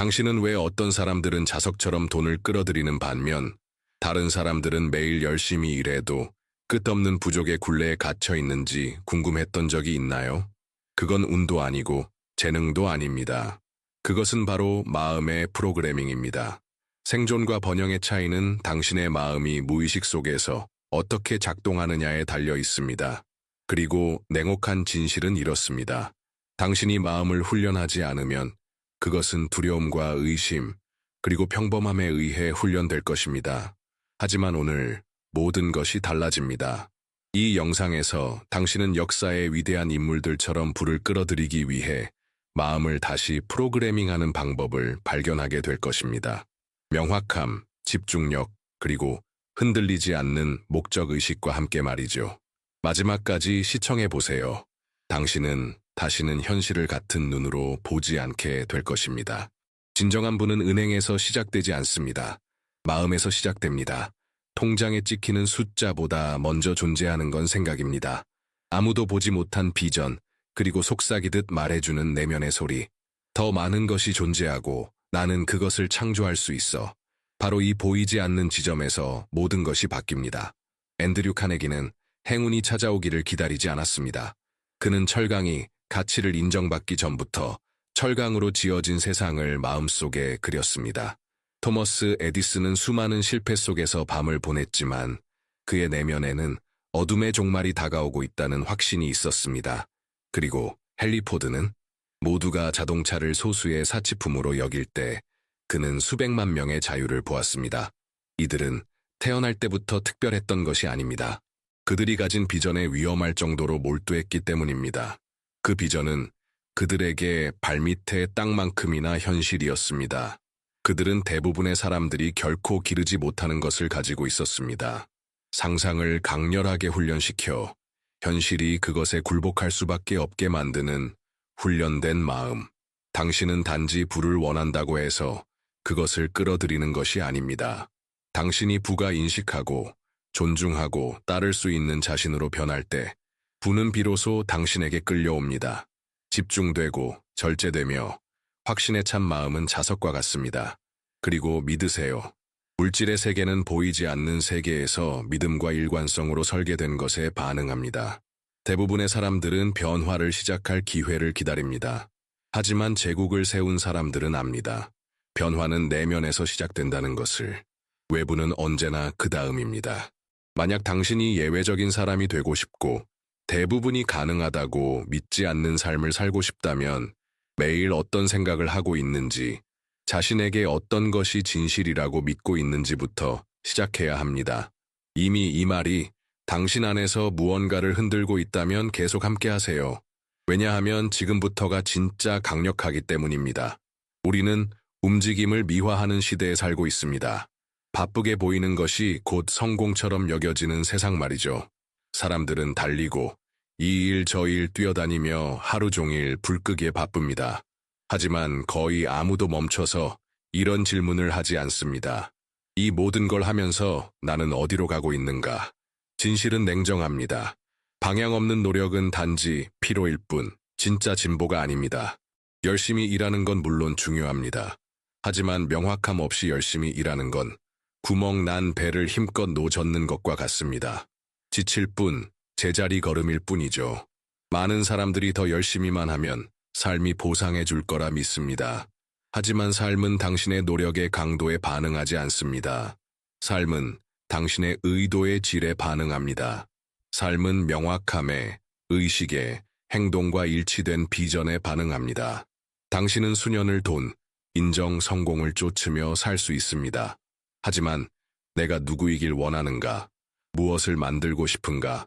당신은 왜 어떤 사람들은 자석처럼 돈을 끌어들이는 반면 다른 사람들은 매일 열심히 일해도 끝없는 부족의 굴레에 갇혀 있는지 궁금했던 적이 있나요? 그건 운도 아니고 재능도 아닙니다. 그것은 바로 마음의 프로그래밍입니다. 생존과 번영의 차이는 당신의 마음이 무의식 속에서 어떻게 작동하느냐에 달려 있습니다. 그리고 냉혹한 진실은 이렇습니다. 당신이 마음을 훈련하지 않으면 그것은 두려움과 의심, 그리고 평범함에 의해 훈련될 것입니다. 하지만 오늘 모든 것이 달라집니다. 이 영상에서 당신은 역사의 위대한 인물들처럼 불을 끌어들이기 위해 마음을 다시 프로그래밍하는 방법을 발견하게 될 것입니다. 명확함, 집중력, 그리고 흔들리지 않는 목적 의식과 함께 말이죠. 마지막까지 시청해 보세요. 당신은 다시는 현실을 같은 눈으로 보지 않게 될 것입니다. 진정한 분은 은행에서 시작되지 않습니다. 마음에서 시작됩니다. 통장에 찍히는 숫자보다 먼저 존재하는 건 생각입니다. 아무도 보지 못한 비전, 그리고 속삭이듯 말해주는 내면의 소리. 더 많은 것이 존재하고 나는 그것을 창조할 수 있어. 바로 이 보이지 않는 지점에서 모든 것이 바뀝니다. 앤드류 카네기는 행운이 찾아오기를 기다리지 않았습니다. 그는 철강이 가치를 인정받기 전부터 철강으로 지어진 세상을 마음속에 그렸습니다. 토머스 에디슨은 수많은 실패 속에서 밤을 보냈지만 그의 내면에는 어둠의 종말이 다가오고 있다는 확신이 있었습니다. 그리고 헨리 포드는 모두가 자동차를 소수의 사치품으로 여길 때 그는 수백만 명의 자유를 보았습니다. 이들은 태어날 때부터 특별했던 것이 아닙니다. 그들이 가진 비전에 위험할 정도로 몰두했기 때문입니다. 그 비전은 그들에게 발밑의 땅만큼이나 현실이었습니다. 그들은 대부분의 사람들이 결코 기르지 못하는 것을 가지고 있었습니다. 상상을 강렬하게 훈련시켜 현실이 그것에 굴복할 수밖에 없게 만드는 훈련된 마음. 당신은 단지 부를 원한다고 해서 그것을 끌어들이는 것이 아닙니다. 당신이 부가 인식하고 존중하고 따를 수 있는 자신으로 변할 때 부는 비로소 당신에게 끌려옵니다. 집중되고 절제되며 확신에 찬 마음은 자석과 같습니다. 그리고 믿으세요. 물질의 세계는 보이지 않는 세계에서 믿음과 일관성으로 설계된 것에 반응합니다. 대부분의 사람들은 변화를 시작할 기회를 기다립니다. 하지만 제국을 세운 사람들은 압니다. 변화는 내면에서 시작된다는 것을. 외부는 언제나 그 다음입니다. 만약 당신이 예외적인 사람이 되고 싶고 대부분이 가능하다고 믿지 않는 삶을 살고 싶다면 매일 어떤 생각을 하고 있는지, 자신에게 어떤 것이 진실이라고 믿고 있는지부터 시작해야 합니다. 이미 이 말이 당신 안에서 무언가를 흔들고 있다면 계속 함께 하세요. 왜냐하면 지금부터가 진짜 강력하기 때문입니다. 우리는 움직임을 미화하는 시대에 살고 있습니다. 바쁘게 보이는 것이 곧 성공처럼 여겨지는 세상 말이죠. 사람들은 달리고 이 일 저 일 뛰어다니며 하루 종일 불 끄기에 바쁩니다. 하지만 거의 아무도 멈춰서 이런 질문을 하지 않습니다. 이 모든 걸 하면서 나는 어디로 가고 있는가? 진실은 냉정합니다. 방향 없는 노력은 단지 피로일 뿐, 진짜 진보가 아닙니다. 열심히 일하는 건 물론 중요합니다. 하지만 명확함 없이 열심히 일하는 건 구멍 난 배를 힘껏 노젓는 것과 같습니다. 지칠 뿐, 제자리 걸음일 뿐이죠. 많은 사람들이 더 열심히만 하면 삶이 보상해 줄 거라 믿습니다. 하지만 삶은 당신의 노력의 강도에 반응하지 않습니다. 삶은 당신의 의도의 질에 반응합니다. 삶은 명확함에, 의식에, 행동과 일치된 비전에 반응합니다. 당신은 수년을 돈, 인정, 성공을 쫓으며 살 수 있습니다. 하지만 내가 누구이길 원하는가? 무엇을 만들고 싶은가?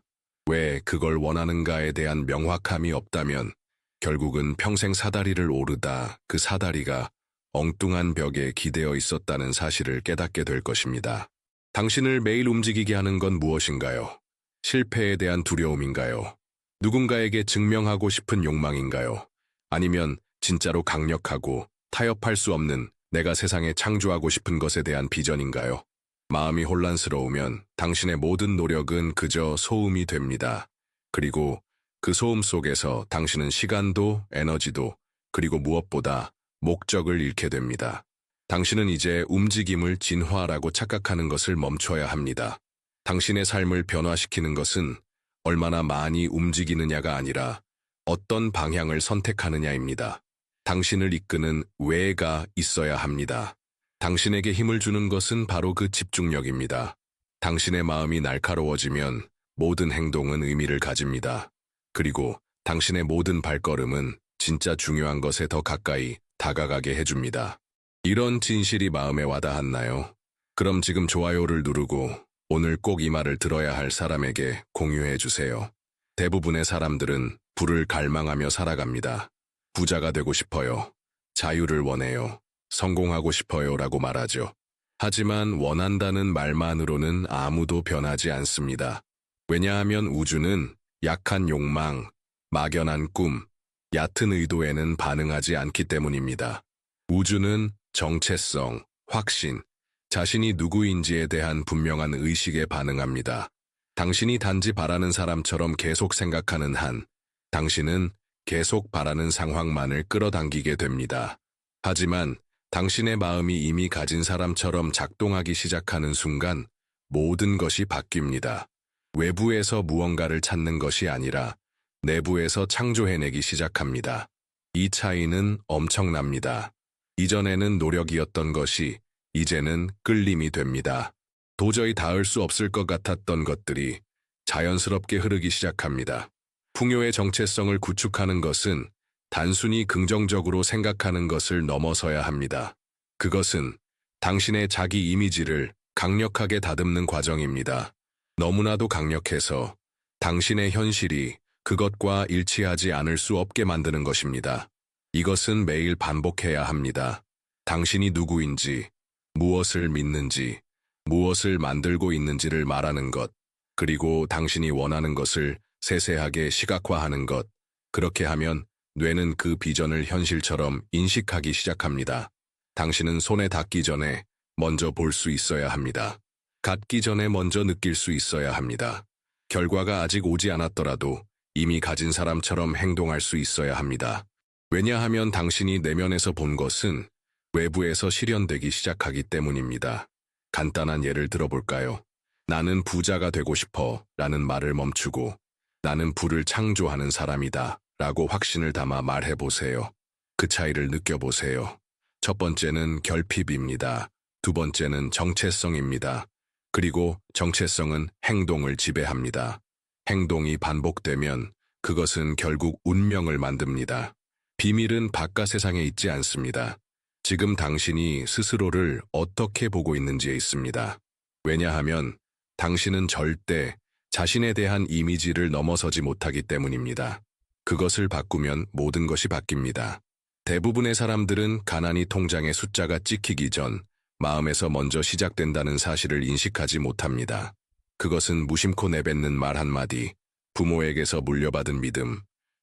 왜 그걸 원하는가에 대한 명확함이 없다면 결국은 평생 사다리를 오르다 그 사다리가 엉뚱한 벽에 기대어 있었다는 사실을 깨닫게 될 것입니다. 당신을 매일 움직이게 하는 건 무엇인가요? 실패에 대한 두려움인가요? 누군가에게 증명하고 싶은 욕망인가요? 아니면 진짜로 강력하고 타협할 수 없는 내가 세상에 창조하고 싶은 것에 대한 비전인가요? 마음이 혼란스러우면 당신의 모든 노력은 그저 소음이 됩니다. 그리고 그 소음 속에서 당신은 시간도 에너지도 그리고 무엇보다 목적을 잃게 됩니다. 당신은 이제 움직임을 진화라고 착각하는 것을 멈춰야 합니다. 당신의 삶을 변화시키는 것은 얼마나 많이 움직이느냐가 아니라 어떤 방향을 선택하느냐입니다. 당신을 이끄는 왜가 있어야 합니다. 당신에게 힘을 주는 것은 바로 그 집중력입니다. 당신의 마음이 날카로워지면 모든 행동은 의미를 가집니다. 그리고 당신의 모든 발걸음은 진짜 중요한 것에 더 가까이 다가가게 해줍니다. 이런 진실이 마음에 와닿았나요? 그럼 지금 좋아요를 누르고 오늘 꼭 이 말을 들어야 할 사람에게 공유해 주세요. 대부분의 사람들은 부를 갈망하며 살아갑니다. 부자가 되고 싶어요. 자유를 원해요. 성공하고 싶어요. 라고 말하죠. 하지만 원한다는 말만으로는 아무도 변하지 않습니다. 왜냐하면 우주는 약한 욕망, 막연한 꿈, 얕은 의도에는 반응하지 않기 때문입니다. 우주는 정체성, 확신, 자신이 누구인지에 대한 분명한 의식에 반응합니다. 당신이 단지 바라는 사람처럼 계속 생각하는 한, 당신은 계속 바라는 상황만을 끌어당기게 됩니다. 하지만 당신의 마음이 이미 가진 사람처럼 작동하기 시작하는 순간 모든 것이 바뀝니다. 외부에서 무언가를 찾는 것이 아니라 내부에서 창조해내기 시작합니다. 이 차이는 엄청납니다. 이전에는 노력이었던 것이 이제는 끌림이 됩니다. 도저히 닿을 수 없을 것 같았던 것들이 자연스럽게 흐르기 시작합니다. 풍요의 정체성을 구축하는 것은 단순히 긍정적으로 생각하는 것을 넘어서야 합니다. 그것은 당신의 자기 이미지를 강력하게 다듬는 과정입니다. 너무나도 강력해서 당신의 현실이 그것과 일치하지 않을 수 없게 만드는 것입니다. 이것은 매일 반복해야 합니다. 당신이 누구인지, 무엇을 믿는지, 무엇을 만들고 있는지를 말하는 것, 그리고 당신이 원하는 것을 세세하게 시각화하는 것. 그렇게 하면 뇌는 그 비전을 현실처럼 인식하기 시작합니다. 당신은 손에 닿기 전에 먼저 볼 수 있어야 합니다. 갖기 전에 먼저 느낄 수 있어야 합니다. 결과가 아직 오지 않았더라도 이미 가진 사람처럼 행동할 수 있어야 합니다. 왜냐하면 당신이 내면에서 본 것은 외부에서 실현되기 시작하기 때문입니다. 간단한 예를 들어볼까요? 나는 부자가 되고 싶어 라는 말을 멈추고 나는 부를 창조하는 사람이다 라고 확신을 담아 말해보세요. 그 차이를 느껴보세요. 첫 번째는 결핍입니다. 두 번째는 정체성입니다. 그리고 정체성은 행동을 지배합니다. 행동이 반복되면 그것은 결국 운명을 만듭니다. 비밀은 바깥 세상에 있지 않습니다. 지금 당신이 스스로를 어떻게 보고 있는지에 있습니다. 왜냐하면 당신은 절대 자신에 대한 이미지를 넘어서지 못하기 때문입니다. 그것을 바꾸면 모든 것이 바뀝니다. 대부분의 사람들은 가난이 통장의 숫자가 찍히기 전 마음에서 먼저 시작된다는 사실을 인식하지 못합니다. 그것은 무심코 내뱉는 말 한마디, 부모에게서 물려받은 믿음,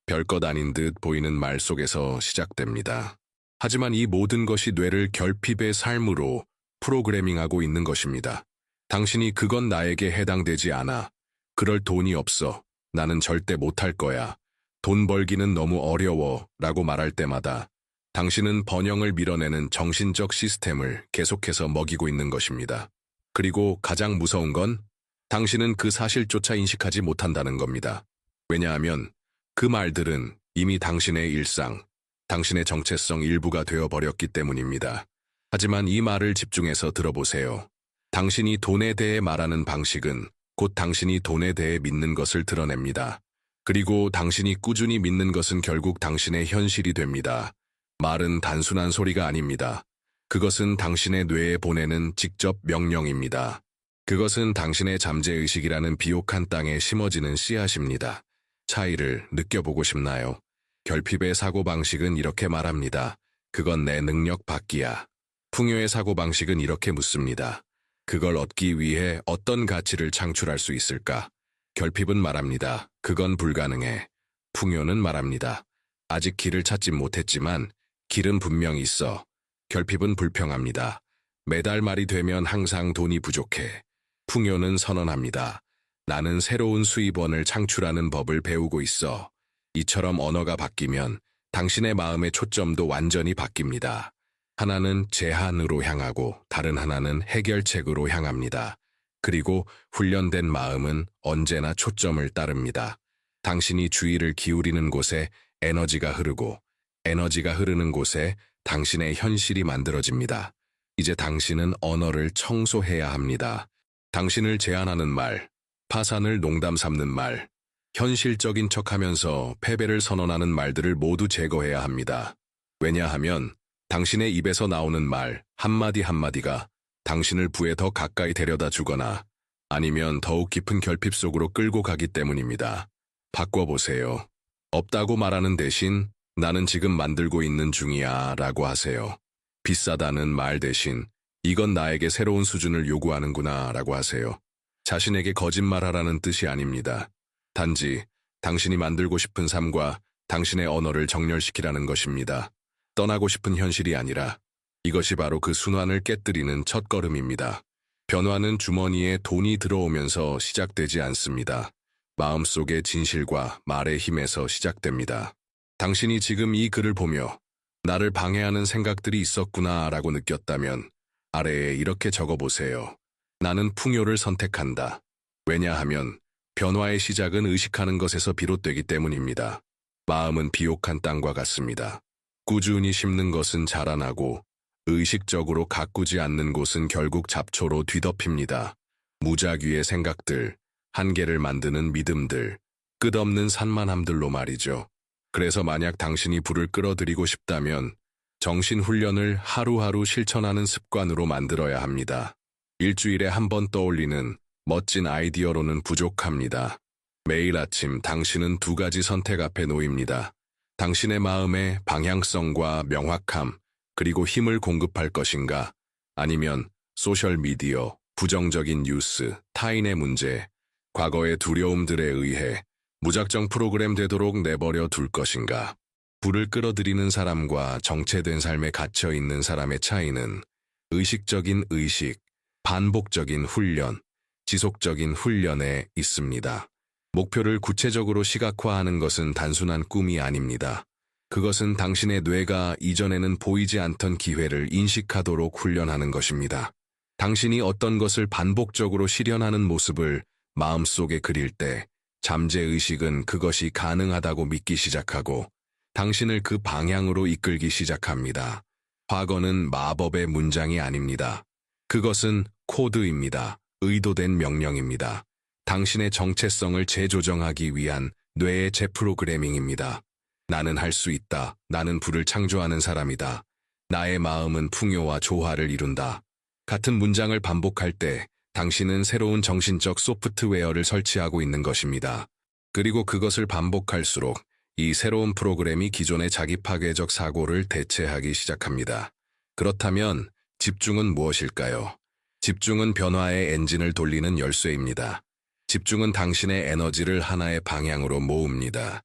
별것 아닌 듯 보이는 말 속에서 시작됩니다. 하지만 이 모든 것이 뇌를 결핍의 삶으로 프로그래밍하고 있는 것입니다. 당신이 그건 나에게 해당되지 않아. 그럴 돈이 없어. 나는 절대 못할 거야. 돈 벌기는 너무 어려워. 라고 말할 때마다 당신은 번영을 밀어내는 정신적 시스템을 계속해서 먹이고 있는 것입니다. 그리고 가장 무서운 건 당신은 그 사실조차 인식하지 못한다는 겁니다. 왜냐하면 그 말들은 이미 당신의 일상, 당신의 정체성 일부가 되어버렸기 때문입니다. 하지만 이 말을 집중해서 들어보세요. 당신이 돈에 대해 말하는 방식은 곧 당신이 돈에 대해 믿는 것을 드러냅니다. 그리고 당신이 꾸준히 믿는 것은 결국 당신의 현실이 됩니다. 말은 단순한 소리가 아닙니다. 그것은 당신의 뇌에 보내는 직접 명령입니다. 그것은 당신의 잠재의식이라는 비옥한 땅에 심어지는 씨앗입니다. 차이를 느껴보고 싶나요? 결핍의 사고방식은 이렇게 말합니다. 그건 내 능력 밖이야. 풍요의 사고방식은 이렇게 묻습니다. 그걸 얻기 위해 어떤 가치를 창출할 수 있을까? 결핍은 말합니다. 그건 불가능해. 풍요는 말합니다. 아직 길을 찾지 못했지만 길은 분명 있어. 결핍은 불평합니다. 매달 말이 되면 항상 돈이 부족해. 풍요는 선언합니다. 나는 새로운 수입원을 창출하는 법을 배우고 있어. 이처럼 언어가 바뀌면 당신의 마음의 초점도 완전히 바뀝니다. 하나는 제한으로 향하고 다른 하나는 해결책으로 향합니다. 그리고 훈련된 마음은 언제나 초점을 따릅니다. 당신이 주의를 기울이는 곳에 에너지가 흐르고 에너지가 흐르는 곳에 당신의 현실이 만들어집니다. 이제 당신은 언어를 청소해야 합니다. 당신을 제안하는 말, 파산을 농담 삼는 말, 현실적인 척하면서 패배를 선언하는 말들을 모두 제거해야 합니다. 왜냐하면 당신의 입에서 나오는 말 한마디 한마디가 당신을 부에 더 가까이 데려다 주거나 아니면 더욱 깊은 결핍 속으로 끌고 가기 때문입니다. 바꿔보세요. 없다고 말하는 대신 나는 지금 만들고 있는 중이야 라고 하세요. 비싸다는 말 대신 이건 나에게 새로운 수준을 요구하는구나 라고 하세요. 자신에게 거짓말하라는 뜻이 아닙니다. 단지 당신이 만들고 싶은 삶과 당신의 언어를 정렬시키라는 것입니다. 떠나고 싶은 현실이 아니라 이것이 바로 그 순환을 깨뜨리는 첫걸음입니다. 변화는 주머니에 돈이 들어오면서 시작되지 않습니다. 마음속의 진실과 말의 힘에서 시작됩니다. 당신이 지금 이 글을 보며 나를 방해하는 생각들이 있었구나 라고 느꼈다면 아래에 이렇게 적어보세요. 나는 풍요를 선택한다. 왜냐하면 변화의 시작은 의식하는 것에서 비롯되기 때문입니다. 마음은 비옥한 땅과 같습니다. 꾸준히 심는 것은 자라나고 의식적으로 가꾸지 않는 곳은 결국 잡초로 뒤덮입니다. 무작위의 생각들, 한계를 만드는 믿음들, 끝없는 산만함들로 말이죠. 그래서 만약 당신이 불을 끌어들이고 싶다면 정신훈련을 하루하루 실천하는 습관으로 만들어야 합니다. 일주일에 한 번 떠올리는 멋진 아이디어로는 부족합니다. 매일 아침 당신은 두 가지 선택 앞에 놓입니다. 당신의 마음에 방향성과 명확함, 그리고 힘을 공급할 것인가, 아니면 소셜미디어, 부정적인 뉴스, 타인의 문제, 과거의 두려움들에 의해 무작정 프로그램 되도록 내버려 둘 것인가. 불을 끌어들이는 사람과 정체된 삶에 갇혀 있는 사람의 차이는 의식적인 의식, 반복적인 훈련, 지속적인 훈련에 있습니다. 목표를 구체적으로 시각화하는 것은 단순한 꿈이 아닙니다. 그것은 당신의 뇌가 이전에는 보이지 않던 기회를 인식하도록 훈련하는 것입니다. 당신이 어떤 것을 반복적으로 실현하는 모습을 마음속에 그릴 때 잠재의식은 그것이 가능하다고 믿기 시작하고 당신을 그 방향으로 이끌기 시작합니다. 과거는 마법의 문장이 아닙니다. 그것은 코드입니다. 의도된 명령입니다. 당신의 정체성을 재조정하기 위한 뇌의 재프로그래밍입니다. 나는 할 수 있다. 나는 불을 창조하는 사람이다. 나의 마음은 풍요와 조화를 이룬다. 같은 문장을 반복할 때 당신은 새로운 정신적 소프트웨어를 설치하고 있는 것입니다. 그리고 그것을 반복할수록 이 새로운 프로그램이 기존의 자기 파괴적 사고를 대체하기 시작합니다. 그렇다면 집중은 무엇일까요? 집중은 변화의 엔진을 돌리는 열쇠입니다. 집중은 당신의 에너지를 하나의 방향으로 모읍니다.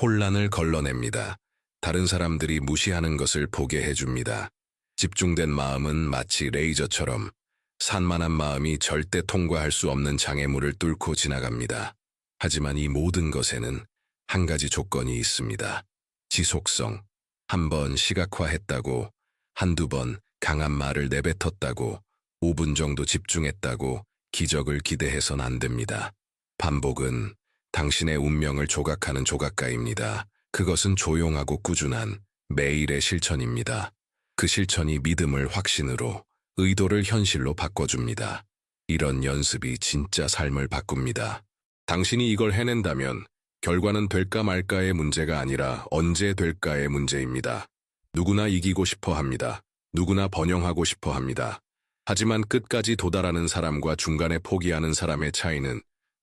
혼란을 걸러냅니다. 다른 사람들이 무시하는 것을 보게 해줍니다. 집중된 마음은 마치 레이저처럼 산만한 마음이 절대 통과할 수 없는 장애물을 뚫고 지나갑니다. 하지만 이 모든 것에는 한 가지 조건이 있습니다. 지속성. 한 번 시각화했다고, 한두 번 강한 말을 내뱉었다고, 5분 정도 집중했다고 기적을 기대해선 안 됩니다. 반복은 당신의 운명을 조각하는 조각가입니다. 그것은 조용하고 꾸준한 매일의 실천입니다. 그 실천이 믿음을 확신으로, 의도를 현실로 바꿔줍니다. 이런 연습이 진짜 삶을 바꿉니다. 당신이 이걸 해낸다면 결과는 될까 말까의 문제가 아니라 언제 될까의 문제입니다. 누구나 이기고 싶어 합니다. 누구나 번영하고 싶어 합니다. 하지만 끝까지 도달하는 사람과 중간에 포기하는 사람의 차이는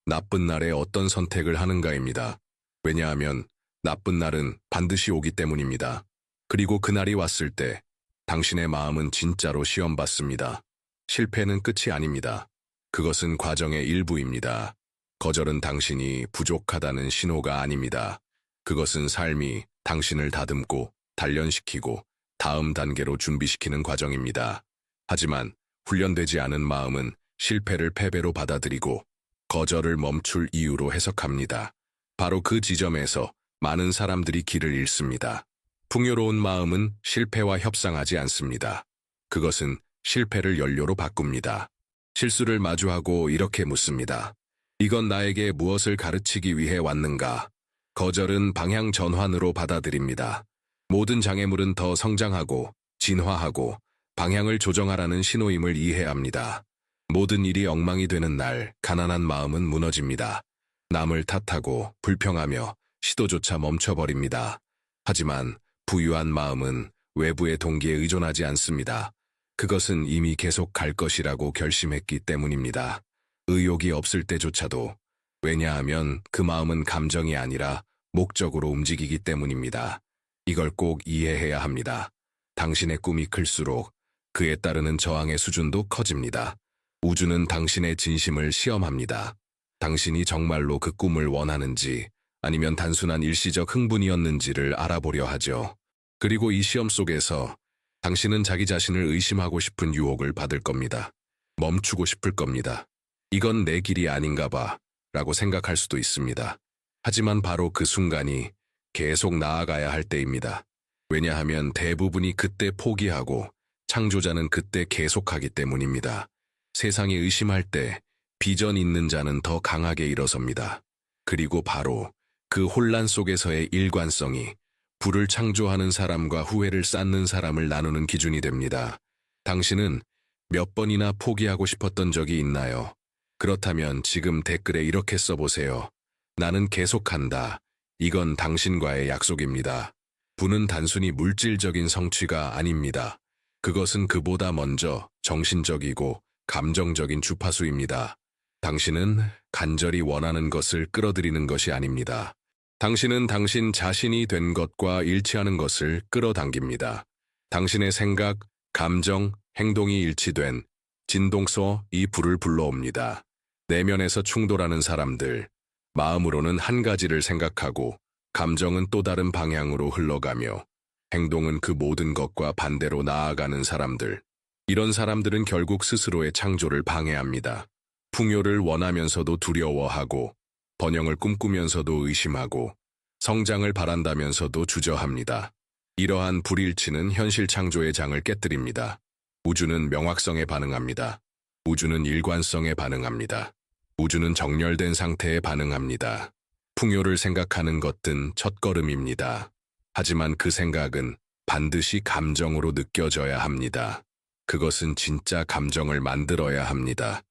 나쁜 날에 어떤 선택을 하는가입니다. 왜냐하면 나쁜 날은 반드시 오기 때문입니다. 그리고 그날이 왔을 때 당신의 마음은 진짜로 시험받습니다. 실패는 끝이 아닙니다. 그것은 과정의 일부입니다. 거절은 당신이 부족하다는 신호가 아닙니다. 그것은 삶이 당신을 다듬고 단련시키고 다음 단계로 준비시키는 과정입니다. 하지만 훈련되지 않은 마음은 실패를 패배로 받아들이고 거절을 멈출 이유로 해석합니다. 바로 그 지점에서 많은 사람들이 길을 잃습니다. 풍요로운 마음은 실패와 협상하지 않습니다. 그것은 실패를 연료로 바꿉니다. 실수를 마주하고 이렇게 묻습니다. 이건 나에게 무엇을 가르치기 위해 왔는가? 거절은 방향 전환으로 받아들입니다. 모든 장애물은 더 성장하고 진화하고 방향을 조정하라는 신호임을 이해합니다. 모든 일이 엉망이 되는 날 가난한 마음은 무너집니다. 남을 탓하고 불평하며 시도조차 멈춰버립니다. 하지만 부유한 마음은 외부의 동기에 의존하지 않습니다. 그것은 이미 계속 갈 것이라고 결심했기 때문입니다. 의욕이 없을 때조차도 왜냐하면 그 마음은 감정이 아니라 목적으로 움직이기 때문입니다. 이걸 꼭 이해해야 합니다. 당신의 꿈이 클수록 그에 따르는 저항의 수준도 커집니다. 우주는 당신의 진심을 시험합니다. 당신이 정말로 그 꿈을 원하는지 아니면 단순한 일시적 흥분이었는지를 알아보려 하죠. 그리고 이 시험 속에서 당신은 자기 자신을 의심하고 싶은 유혹을 받을 겁니다. 멈추고 싶을 겁니다. 이건 내 길이 아닌가 봐 라고 생각할 수도 있습니다. 하지만 바로 그 순간이 계속 나아가야 할 때입니다. 왜냐하면 대부분이 그때 포기하고 창조자는 그때 계속하기 때문입니다. 세상이 의심할 때 비전 있는 자는 더 강하게 일어섭니다. 그리고 바로 그 혼란 속에서의 일관성이 불을 창조하는 사람과 후회를 쌓는 사람을 나누는 기준이 됩니다. 당신은 몇 번이나 포기하고 싶었던 적이 있나요? 그렇다면 지금 댓글에 이렇게 써보세요. 나는 계속한다. 이건 당신과의 약속입니다. 부는 단순히 물질적인 성취가 아닙니다. 그것은 그보다 먼저 정신적이고 감정적인 주파수입니다. 당신은 간절히 원하는 것을 끌어들이는 것이 아닙니다. 당신은 당신 자신이 된 것과 일치하는 것을 끌어당깁니다. 당신의 생각, 감정, 행동이 일치된 진동서 이 불을 불러옵니다. 내면에서 충돌하는 사람들, 마음으로는 한 가지를 생각하고 감정은 또 다른 방향으로 흘러가며 행동은 그 모든 것과 반대로 나아가는 사람들. 이런 사람들은 결국 스스로의 창조를 방해합니다. 풍요를 원하면서도 두려워하고 번영을 꿈꾸면서도 의심하고 성장을 바란다면서도 주저합니다. 이러한 불일치는 현실 창조의 장을 깨뜨립니다. 우주는 명확성에 반응합니다. 우주는 일관성에 반응합니다. 우주는 정렬된 상태에 반응합니다. 풍요를 생각하는 것은 첫걸음입니다. 하지만 그 생각은 반드시 감정으로 느껴져야 합니다. 그것은 진짜 감정을 만들어야 합니다.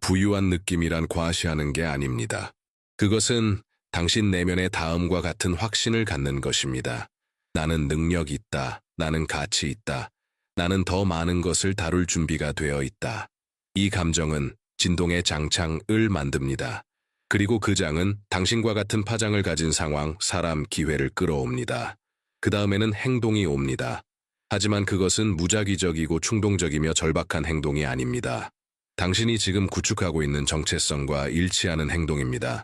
부유한 느낌이란 과시하는 게 아닙니다. 그것은 당신 내면의 다음과 같은 확신을 갖는 것입니다. 나는 능력 있다. 나는 가치 있다. 나는 더 많은 것을 다룰 준비가 되어 있다. 이 감정은 진동의 장창을 만듭니다. 그리고 그 장은 당신과 같은 파장을 가진 상황, 사람, 기회를 끌어옵니다. 그 다음에는 행동이 옵니다. 하지만 그것은 무작위적이고 충동적이며 절박한 행동이 아닙니다. 당신이 지금 구축하고 있는 정체성과 일치하는 행동입니다.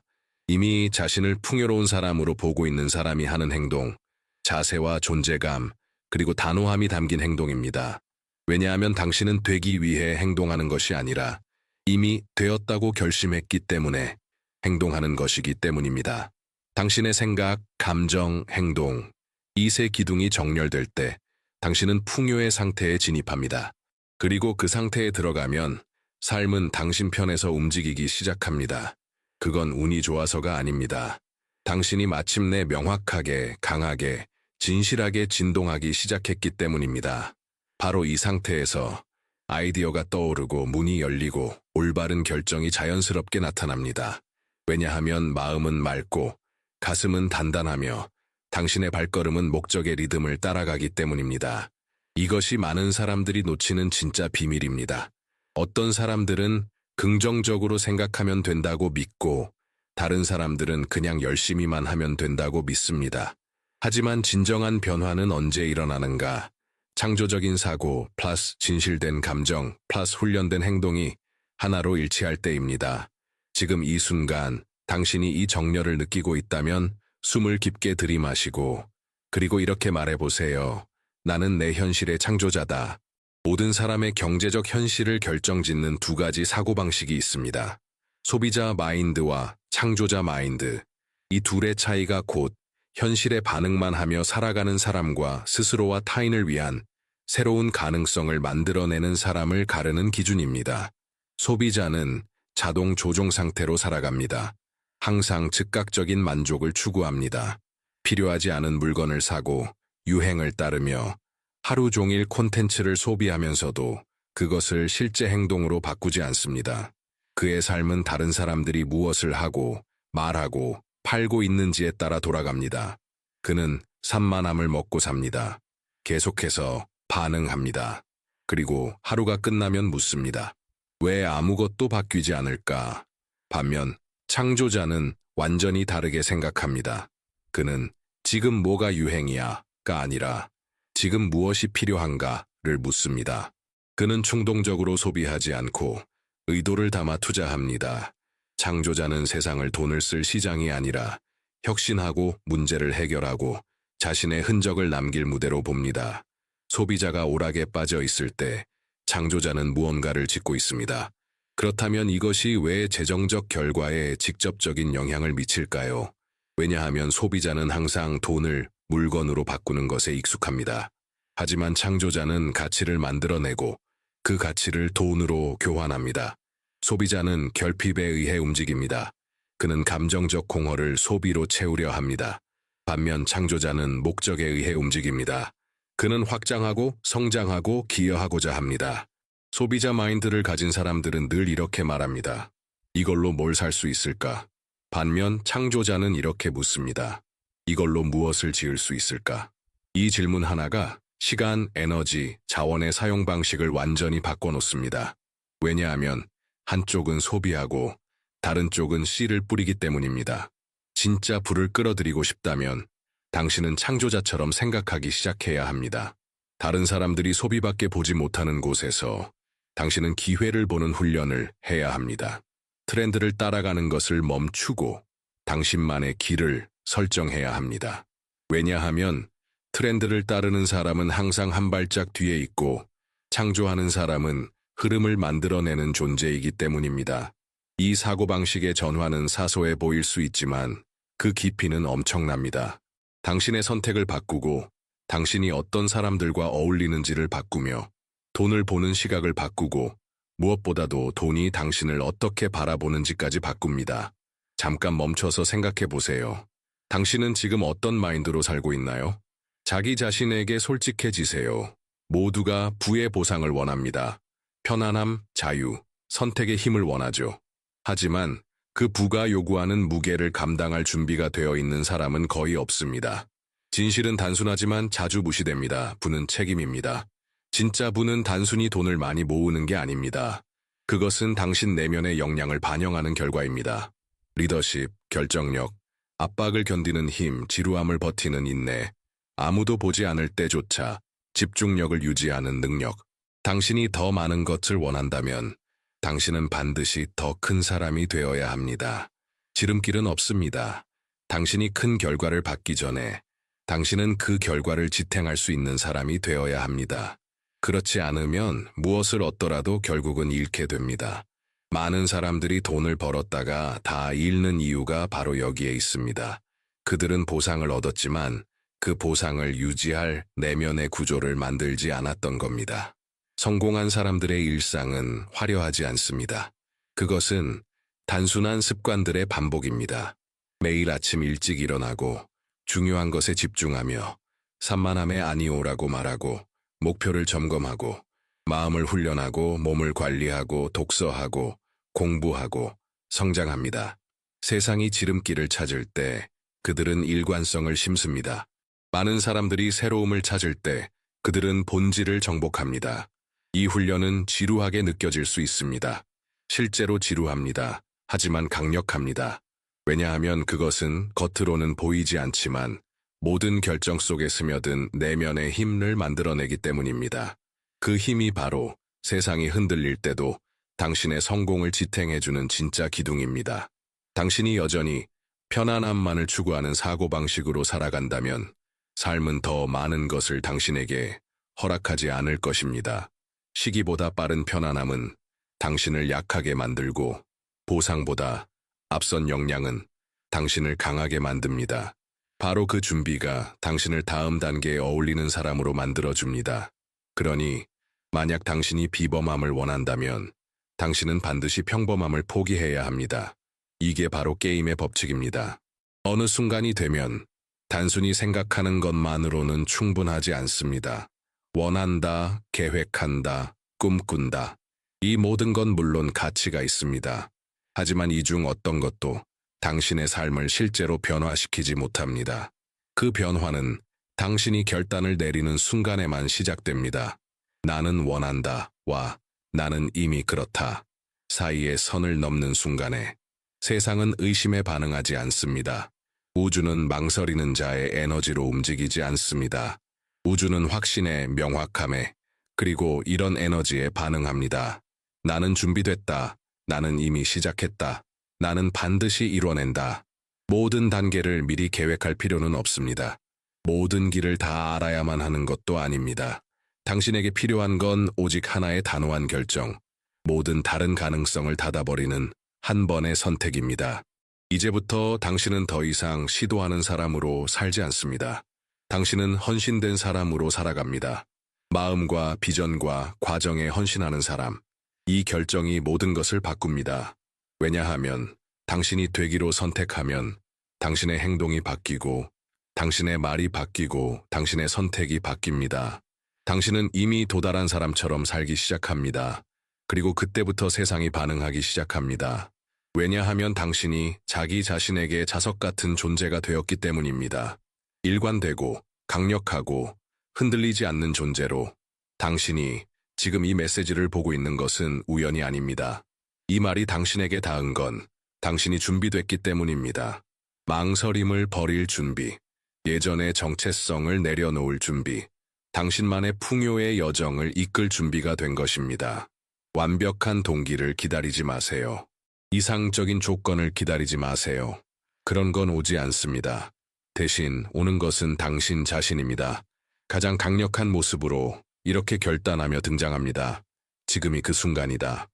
이미 자신을 풍요로운 사람으로 보고 있는 사람이 하는 행동, 자세와 존재감, 그리고 단호함이 담긴 행동입니다. 왜냐하면 당신은 되기 위해 행동하는 것이 아니라 이미 되었다고 결심했기 때문에 행동하는 것이기 때문입니다. 당신의 생각, 감정, 행동, 이세 기둥이 정렬될 때 당신은 풍요의 상태에 진입합니다. 그리고 그 상태에 들어가면 삶은 당신 편에서 움직이기 시작합니다. 그건 운이 좋아서가 아닙니다. 당신이 마침내 명확하게, 강하게, 진실하게 진동하기 시작했기 때문입니다. 바로 이 상태에서 아이디어가 떠오르고 문이 열리고 올바른 결정이 자연스럽게 나타납니다. 왜냐하면 마음은 맑고 가슴은 단단하며 당신의 발걸음은 목적의 리듬을 따라가기 때문입니다. 이것이 많은 사람들이 놓치는 진짜 비밀입니다. 어떤 사람들은 긍정적으로 생각하면 된다고 믿고 다른 사람들은 그냥 열심히만 하면 된다고 믿습니다. 하지만 진정한 변화는 언제 일어나는가? 창조적인 사고 플러스 진실된 감정 플러스 훈련된 행동이 하나로 일치할 때입니다. 지금 이 순간 당신이 이 정렬을 느끼고 있다면 숨을 깊게 들이마시고 그리고 이렇게 말해보세요. 나는 내 현실의 창조자다. 모든 사람의 경제적 현실을 결정짓는 두 가지 사고방식이 있습니다. 소비자 마인드와 창조자 마인드. 이 둘의 차이가 곧 현실에 반응만 하며 살아가는 사람과 스스로와 타인을 위한 새로운 가능성을 만들어내는 사람을 가르는 기준입니다. 소비자는 자동 조종 상태로 살아갑니다. 항상 즉각적인 만족을 추구합니다. 필요하지 않은 물건을 사고 유행을 따르며 하루 종일 콘텐츠를 소비하면서도 그것을 실제 행동으로 바꾸지 않습니다. 그의 삶은 다른 사람들이 무엇을 하고 말하고 팔고 있는지에 따라 돌아갑니다. 그는 산만함을 먹고 삽니다. 계속해서 반응합니다. 그리고 하루가 끝나면 묻습니다. 왜 아무것도 바뀌지 않을까? 반면 창조자는 완전히 다르게 생각합니다. 그는 지금 뭐가 유행이야가 아니라 지금 무엇이 필요한가를 묻습니다. 그는 충동적으로 소비하지 않고 의도를 담아 투자합니다. 창조자는 세상을 돈을 쓸 시장이 아니라 혁신하고 문제를 해결하고 자신의 흔적을 남길 무대로 봅니다. 소비자가 오락에 빠져 있을 때 창조자는 무언가를 짓고 있습니다. 그렇다면 이것이 왜 재정적 결과에 직접적인 영향을 미칠까요? 왜냐하면 소비자는 항상 돈을 물건으로 바꾸는 것에 익숙합니다. 하지만 창조자는 가치를 만들어내고 그 가치를 돈으로 교환합니다. 소비자는 결핍에 의해 움직입니다. 그는 감정적 공허를 소비로 채우려 합니다. 반면 창조자는 목적에 의해 움직입니다. 그는 확장하고 성장하고 기여하고자 합니다. 소비자 마인드를 가진 사람들은 늘 이렇게 말합니다. 이걸로 뭘 살 수 있을까? 반면 창조자는 이렇게 묻습니다. 이걸로 무엇을 지을 수 있을까? 이 질문 하나가 시간, 에너지, 자원의 사용 방식을 완전히 바꿔놓습니다. 왜냐하면 한쪽은 소비하고 다른 쪽은 씨를 뿌리기 때문입니다. 진짜 불을 끌어들이고 싶다면 당신은 창조자처럼 생각하기 시작해야 합니다. 다른 사람들이 소비밖에 보지 못하는 곳에서 당신은 기회를 보는 훈련을 해야 합니다. 트렌드를 따라가는 것을 멈추고 당신만의 길을 설정해야 합니다. 왜냐하면 트렌드를 따르는 사람은 항상 한 발짝 뒤에 있고 창조하는 사람은 흐름을 만들어내는 존재이기 때문입니다. 이 사고방식의 전환은 사소해 보일 수 있지만 그 깊이는 엄청납니다. 당신의 선택을 바꾸고 당신이 어떤 사람들과 어울리는지를 바꾸며 돈을 보는 시각을 바꾸고 무엇보다도 돈이 당신을 어떻게 바라보는지까지 바꿉니다. 잠깐 멈춰서 생각해 보세요. 당신은 지금 어떤 마인드로 살고 있나요? 자기 자신에게 솔직해지세요. 모두가 부의 보상을 원합니다. 편안함, 자유, 선택의 힘을 원하죠. 하지만 그 부가 요구하는 무게를 감당할 준비가 되어 있는 사람은 거의 없습니다. 진실은 단순하지만 자주 무시됩니다. 부는 책임입니다. 진짜 부는 단순히 돈을 많이 모으는 게 아닙니다. 그것은 당신 내면의 역량을 반영하는 결과입니다. 리더십, 결정력, 압박을 견디는 힘, 지루함을 버티는 인내, 아무도 보지 않을 때조차 집중력을 유지하는 능력. 당신이 더 많은 것을 원한다면 당신은 반드시 더 큰 사람이 되어야 합니다. 지름길은 없습니다. 당신이 큰 결과를 받기 전에 당신은 그 결과를 지탱할 수 있는 사람이 되어야 합니다. 그렇지 않으면 무엇을 얻더라도 결국은 잃게 됩니다. 많은 사람들이 돈을 벌었다가 다 잃는 이유가 바로 여기에 있습니다. 그들은 보상을 얻었지만 그 보상을 유지할 내면의 구조를 만들지 않았던 겁니다. 성공한 사람들의 일상은 화려하지 않습니다. 그것은 단순한 습관들의 반복입니다. 매일 아침 일찍 일어나고 중요한 것에 집중하며 산만함에 아니오라고 말하고 목표를 점검하고 마음을 훈련하고 몸을 관리하고 독서하고 공부하고 성장합니다. 세상이 지름길을 찾을 때 그들은 일관성을 심습니다. 많은 사람들이 새로움을 찾을 때 그들은 본질을 정복합니다. 이 훈련은 지루하게 느껴질 수 있습니다. 실제로 지루합니다. 하지만 강력합니다. 왜냐하면 그것은 겉으로는 보이지 않지만 모든 결정 속에 스며든 내면의 힘을 만들어내기 때문입니다. 그 힘이 바로 세상이 흔들릴 때도 당신의 성공을 지탱해주는 진짜 기둥입니다. 당신이 여전히 편안함만을 추구하는 사고방식으로 살아간다면 삶은 더 많은 것을 당신에게 허락하지 않을 것입니다. 시기보다 빠른 편안함은 당신을 약하게 만들고 보상보다 앞선 역량은 당신을 강하게 만듭니다. 바로 그 준비가 당신을 다음 단계에 어울리는 사람으로 만들어줍니다. 그러니 만약 당신이 비범함을 원한다면 당신은 반드시 평범함을 포기해야 합니다. 이게 바로 게임의 법칙입니다. 어느 순간이 되면 단순히 생각하는 것만으로는 충분하지 않습니다. 원한다, 계획한다, 꿈꾼다. 이 모든 건 물론 가치가 있습니다. 하지만 이 중 어떤 것도 당신의 삶을 실제로 변화시키지 못합니다. 그 변화는 당신이 결단을 내리는 순간에만 시작됩니다. 나는 원한다 와 나는 이미 그렇다 사이의 선을 넘는 순간에 세상은 의심에 반응하지 않습니다. 우주는 망설이는 자의 에너지로 움직이지 않습니다. 우주는 확신에 명확함에 그리고 이런 에너지에 반응합니다. 나는 준비됐다. 나는 이미 시작했다. 나는 반드시 이뤄낸다. 모든 단계를 미리 계획할 필요는 없습니다. 모든 길을 다 알아야만 하는 것도 아닙니다. 당신에게 필요한 건 오직 하나의 단호한 결정, 모든 다른 가능성을 닫아버리는 한 번의 선택입니다. 이제부터 당신은 더 이상 시도하는 사람으로 살지 않습니다. 당신은 헌신된 사람으로 살아갑니다. 마음과 비전과 과정에 헌신하는 사람. 이 결정이 모든 것을 바꿉니다. 왜냐하면 당신이 되기로 선택하면 당신의 행동이 바뀌고 당신의 말이 바뀌고 당신의 선택이 바뀝니다. 당신은 이미 도달한 사람처럼 살기 시작합니다. 그리고 그때부터 세상이 반응하기 시작합니다. 왜냐하면 당신이 자기 자신에게 자석 같은 존재가 되었기 때문입니다. 일관되고 강력하고 흔들리지 않는 존재로 당신이 지금 이 메시지를 보고 있는 것은 우연이 아닙니다. 이 말이 당신에게 닿은 건 당신이 준비됐기 때문입니다. 망설임을 버릴 준비, 예전의 정체성을 내려놓을 준비, 당신만의 풍요의 여정을 이끌 준비가 된 것입니다. 완벽한 동기를 기다리지 마세요. 이상적인 조건을 기다리지 마세요. 그런 건 오지 않습니다. 대신 오는 것은 당신 자신입니다. 가장 강력한 모습으로 이렇게 결단하며 등장합니다. 지금이 그 순간이다.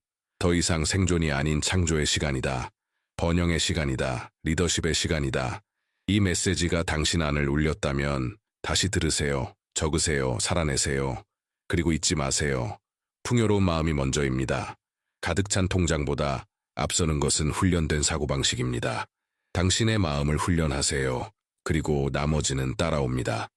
더 이상 생존이 아닌 창조의 시간이다. 번영의 시간이다. 리더십의 시간이다. 이 메시지가 당신 안을 울렸다면 다시 들으세요. 적으세요. 살아내세요. 그리고 잊지 마세요. 풍요로운 마음이 먼저입니다. 가득 찬 통장보다 앞서는 것은 훈련된 사고방식입니다. 당신의 마음을 훈련하세요. 그리고 나머지는 따라옵니다.